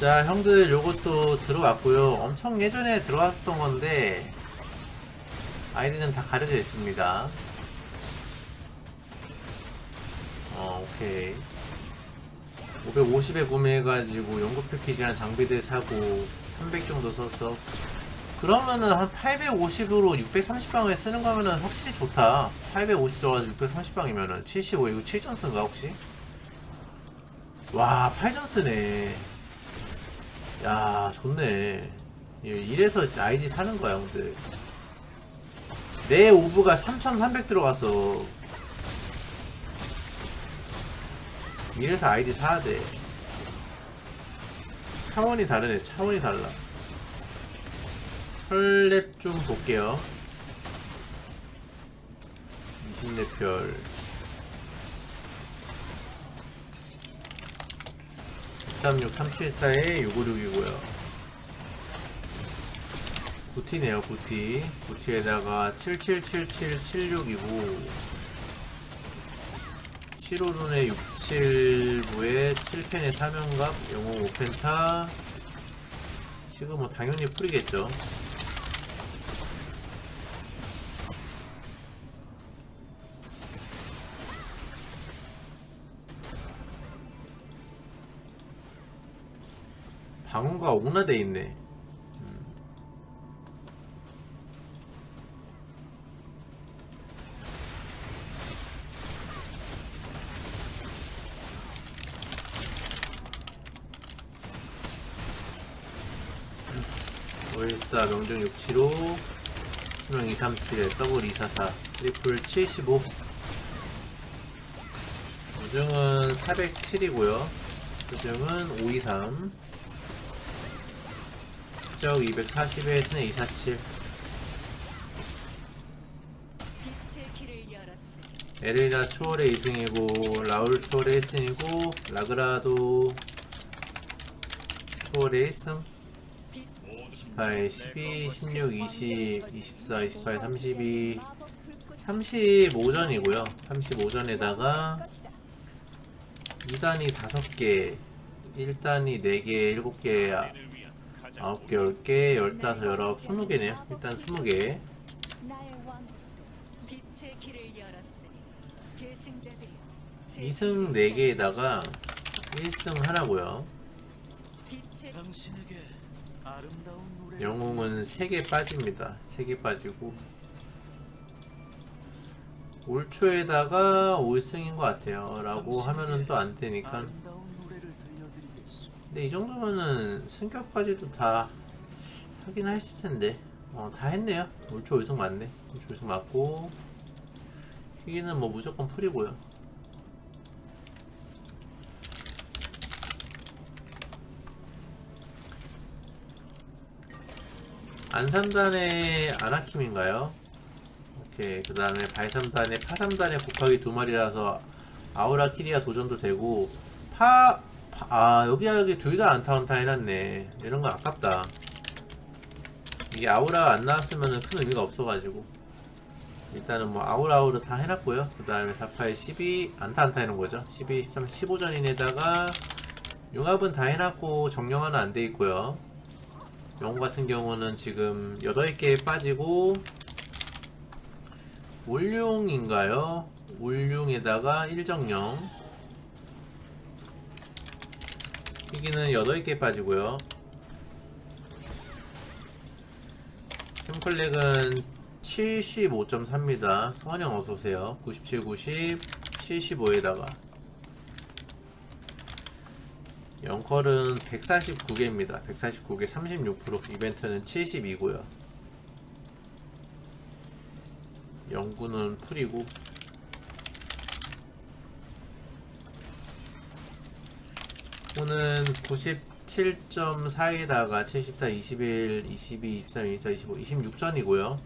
자 형들 요것도 들어왔고요. 엄청 예전에 들어왔던 건데 아이디는 다 가려져 있습니다. 어 오케이. 550에 구매해가지고 연구 패키지랑 장비들 사고 300 정도 썼어. 그러면은 한 850으로 630방을 쓰는 거면은 확실히 좋다. 850 들어가서 630방이면은 75 이거 7전스인가 혹시? 와 8전스네 야 좋네. 이래서 진짜 아이디 사는 거야 형들. 내 오브가 3300 들어갔어 이래서 아이디 사야 돼. 차원이 다르네 차원이 달라. 혈랩 좀 볼게요. 20렙 별 636 374에 656이고요. 구티네요 구티. 구티에다가 777776이고 7호룬에 67부에 7펜의 사명갑 영웅 5펜타 지금 뭐 당연히 풀이겠죠 방어가 옥나돼 있네. 오일사 명중 675 치명 237에 더블 244 트리플 75 우중은 407이고요. 수중은 523 시적 240에 스네 247 빛의 길을 열었으니 에르나 추월의 2승이고 라울 추월의 1승이고 라그라도 추월의 1승 빛 18, 12, 16, 20, 24, 28, 32 35전이고요. 35전에다가 2단이 5개 1단이 4개, 7개, 9개, 10개, 15, 19, 20개네요 일단 20개 나의 왕국도 빛의 길을 열었으니 계승자들이 2승 4개에다가 1승 하나고요 빛의 당신에게 아름다운 노래 영웅은 3개 빠집니다. 3개 빠지고 올 초에다가 5승인 것 같아요. 라고 하면은 또 안 되니까. 아름다운 노래를 들려드리겠소. 근데 이 정도면은 승격까지도 다 하긴 했을 텐데. 어, 다 했네요. 올초 5승 맞네. 올초 5승 맞고. 희귀는 뭐 무조건 풀이고요. 안삼단의 아나킴인가요? 오케이 그 다음에 발삼단의 파삼단의 곱하기 두 마리라서 아우라 키리아 도전도 되고 파... 파- 아 여기야 여기 둘 다 안타운타 해놨네. 이런 거 아깝다. 이게 아우라 안 나왔으면 큰 의미가 없어가지고. 일단은 뭐 아우라 아우라 다 해놨고요. 그 다음에 48, 12 안타 안타 해놓은 거죠? 12, 13, 15전인에다가 융합은 다 해놨고 정령화는 안 돼 있고요. 영웅 같은 경우는 지금 8개 빠지고 올룡인가요? 올룡에다가 1정령 희귀는 8개 빠지고요. 캠컬렉은 75.3입니다. 성환형 어서오세요. 97, 90, 75에다가. 영컬은 149개입니다. 149개 36% 이벤트는 72고요. 영구는 풀이고 오는 97.4에다가 74, 21, 22, 23, 24, 25, 26전이고요.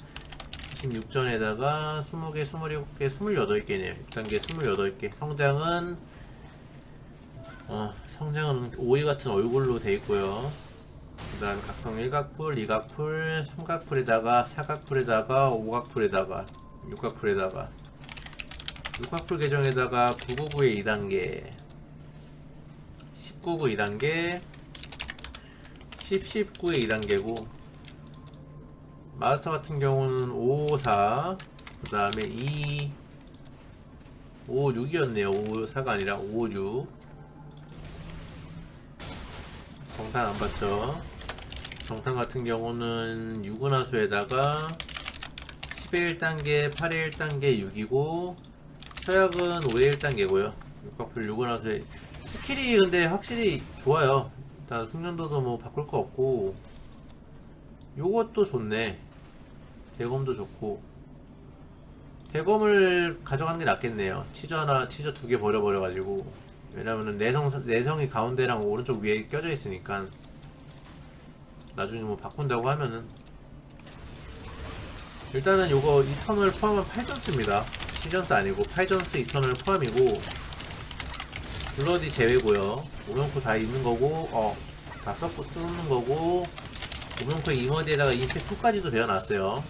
26전에다가 20개, 27개, 28개네요. 1단계 28개. 성장은 어, 성장은 오이 같은 얼굴로 돼 있고요. 그 다음 각성 1각풀, 2각풀, 3각풀에다가 4각풀에다가 5각풀에다가 6각풀에다가 6각풀 계정에다가 999의 2단계 19구 2단계 10, 19의 2단계고 마스터 같은 경우는 5, 4, 그 다음에 2, 5, 6이었네요. 5, 4가 아니라 5, 6. 정탄 안 받죠. 정탄 같은 경우는 6은하수에다가 10의 1단계, 8의 1단계 6이고 서약은 5의 1단계고요. 육각풀 6은하수에 스킬이 근데 확실히 좋아요. 일단 숙련도도 뭐 바꿀 거 없고 요것도 좋네. 대검도 좋고 대검을 가져가는 게 낫겠네요. 치저나 치저 두 개 버려버려가지고 왜냐면은 내성 내성이 가운데랑 오른쪽 위에 껴져 있으니까 나중에 뭐 바꾼다고 하면은 일단은 요거 이터널 포함한 8전스입니다. 시전스 아니고 8전스 이터널 포함이고 블러디 제외고요. 오명코 다 있는 거고 어다 섞고 뚫는 거고 오명코 이머디에다가 임팩 2까지도 되어놨어요.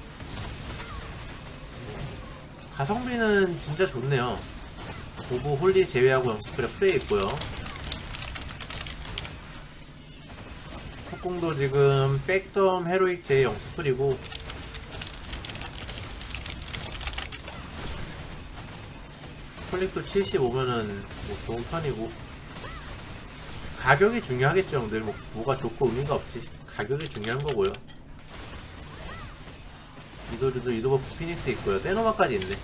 가성비는 진짜 좋네요. 보고 홀리 제외하고 영스프레 프레이 있고요. 속공도 지금 백덤 헤로익 제 영스프리고 클릭도 75면은 뭐 좋은 편이고. 가격이 중요하겠죠 형들. 뭐, 뭐가 좋고 의미가 없지. 가격이 중요한 거고요. 이도르도 이도버프 피닉스 있고요. 떼노마까지 있네.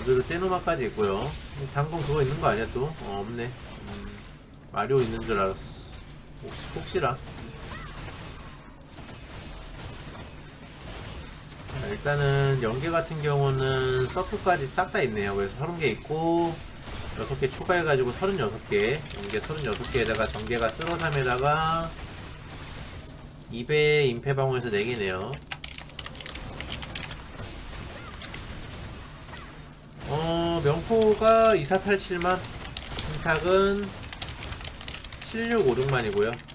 이도르 떼노마까지 있고요. 당근 그거 있는 거 아니야 또? 어 없네. 음, 마리오 있는 줄 알았어. 혹시 혹시라 자, 일단은 연계 같은 경우는 서클까지 싹 다 있네요. 그래서 30개 있고 6개 추가해가지고 36개 연계 36개에다가 전개가 쓸어삼에다가 2배 임페방어에서 4개네요. 어 명포가 2487만 신탁은 7656만이고요.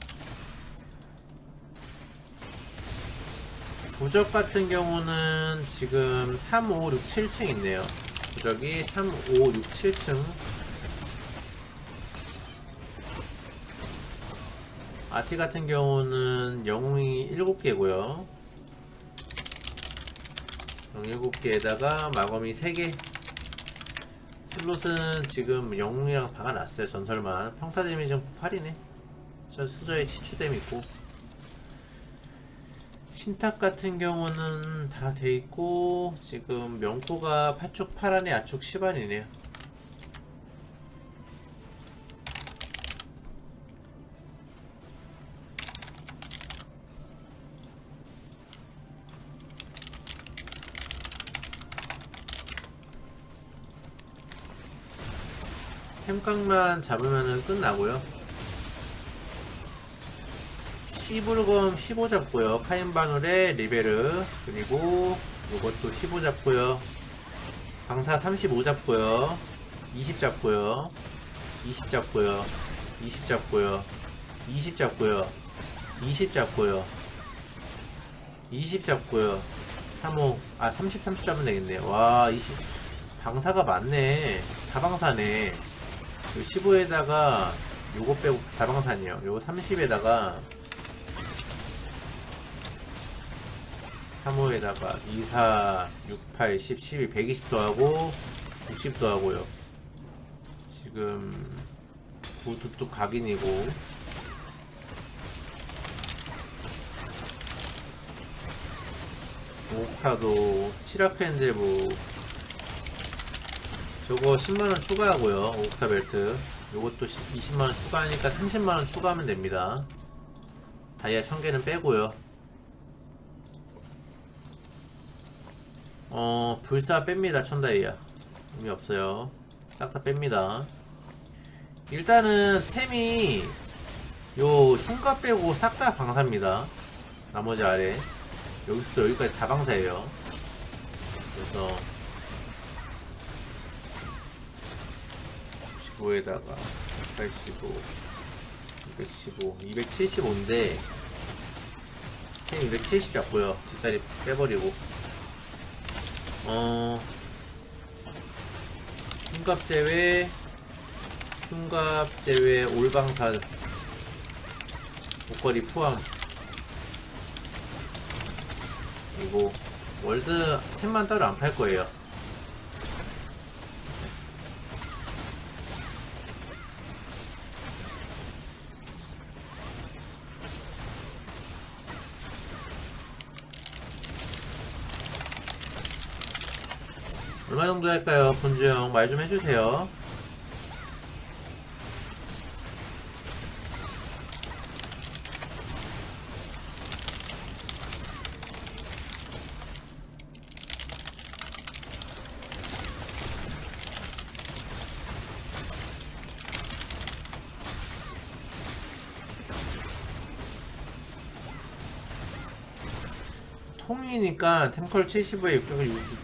부적 같은 경우는 지금 3, 5, 6, 7층 있네요. 부적이 3, 5, 6, 7층. 아티 같은 경우는 영웅이 7개고요. 영웅 7개에다가 마검이 3개. 슬롯은 지금 영웅이랑 박아놨어요. 전설만. 평타 데미지는 8이네. 저 수저에 치추댐 있고. 신탁 같은 경우는 다 돼 있고 지금 명코가 8축 8안에 아축 10안이네요. 햄깡만 잡으면 끝나고요. 시불검 15 잡고요. 카인바늘에 리베르 그리고 이것도 15 잡고요. 방사 35 잡고요. 20 잡고요. 20 잡고요. 20 잡고요. 20 잡고요. 20 잡고요. 20 잡고요. 35, 아, 30, 30 잡으면 되겠네. 와, 20. 방사가 많네. 다방사네. 15에다가 요거 빼고 다방산이요. 요거 30에다가 3호에다가 2, 4, 6, 8, 10, 12, 120도 하고 60도 하고요. 지금 구두뚝 각인이고 옥타도 7학 팬들부 저거 10만원 추가하고요. 옥타 벨트. 요것도 20만원 추가하니까 30만원 추가하면 됩니다. 다이아 1000개는 빼고요. 어, 불사 뺍니다. 천다이아. 의미 없어요. 싹 다 뺍니다. 일단은 템이 요 흉가 빼고 싹 다 방사입니다. 나머지 아래. 여기서부터 여기까지 다 방사예요. 그래서 95에다가 185, 215, 275인데 템 270 잡고요. 뒷자리 빼버리고 어. 흉갑 제외 흉갑 제외 올방사 목걸이 포함. 그리고 월드 템만 따로 안 팔 거예요 얼마 정도 할까요? 본주 형 말 좀 해주세요. 통이니까 템컬 75에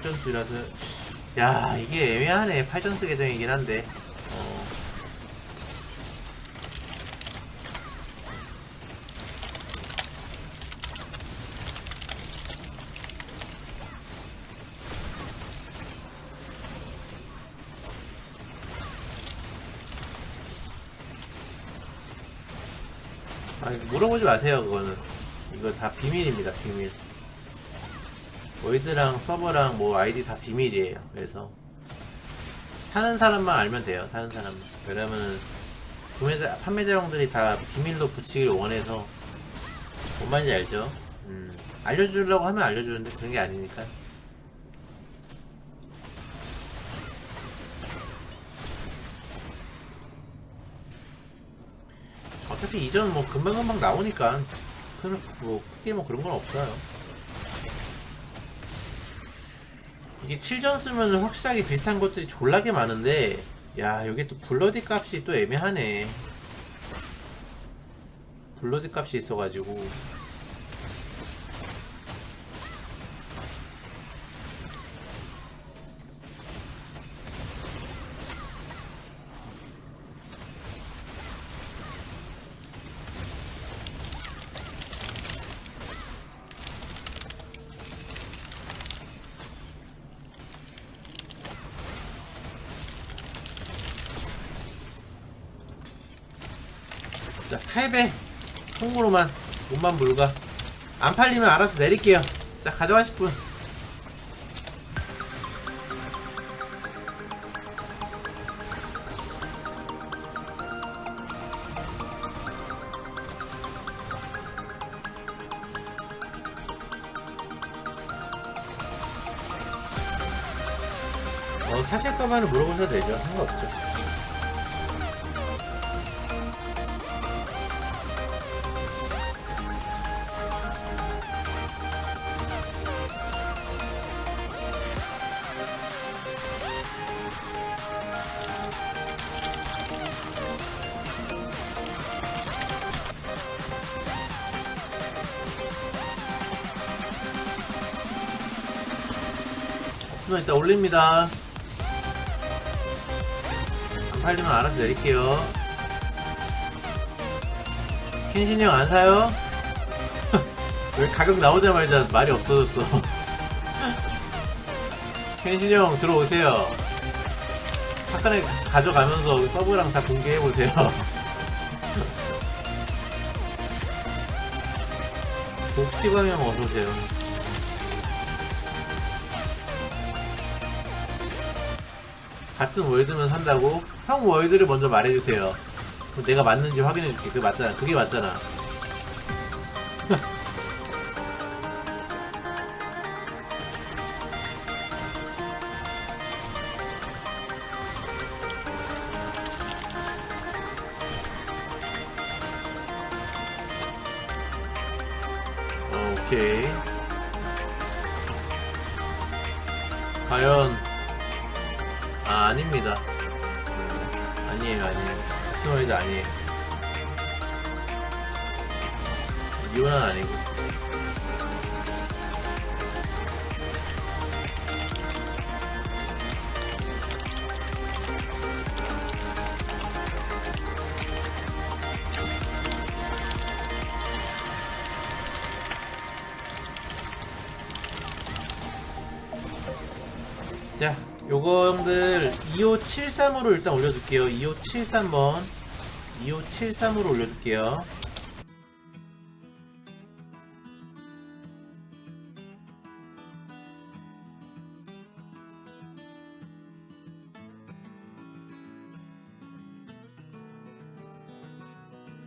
6전수라서 야 이게 애매하네. 8전스 계정이긴 한데. 어. 아 이거 물어보지 마세요 그거는. 이거 다 비밀입니다 비밀 월드랑 서버랑 뭐 아이디 다 비밀이에요. 그래서 사는 사람만 알면 돼요. 사는 사람만. 왜냐면은 구매자 판매자 형들이 다 비밀로 붙이길 원해서 뭔 말인지 알죠? 음, 알려주려고 하면 알려주는데 그런 게 아니니까. 어차피 이전 뭐 금방금방 나오니까 그, 뭐 크게 뭐 그런 건 없어요. 이게 7전 쓰면 확실하게 비슷한 것들이 졸라게 많은데 야 여기 또 블러디 값이 또 애매하네. 블러디 값이 있어가지고 자 8배 통으로만 몸만 불가 안 팔리면 알아서 내릴게요 자 가져가실 분 어, 사실까만은 물어보셔도 되죠. 상관없죠. 없으면 이따 올립니다. 안 팔리면 알아서 내릴게요. 켄신이 형 안 사요? 왜 가격 나오자마자 말이 없어졌어? 켄신이 형 들어오세요. 사건에 가져가면서 서브랑 다 공개해보세요. 복지광 형 어서오세요. 같은 월드면 산다고? 형 월드를 먼저 말해주세요. 내가 맞는지 확인해줄게. 그게 맞잖아. 그게 맞잖아. 어, 오케이. 과연 아 아닙니다. 음, 아니에요 아니에요. 스노이드 아니에요. 이혼은 아니고. 자, 요거 형들 2573으로 일단 올려둘게요. 2573번. 2573으로 올려둘게요.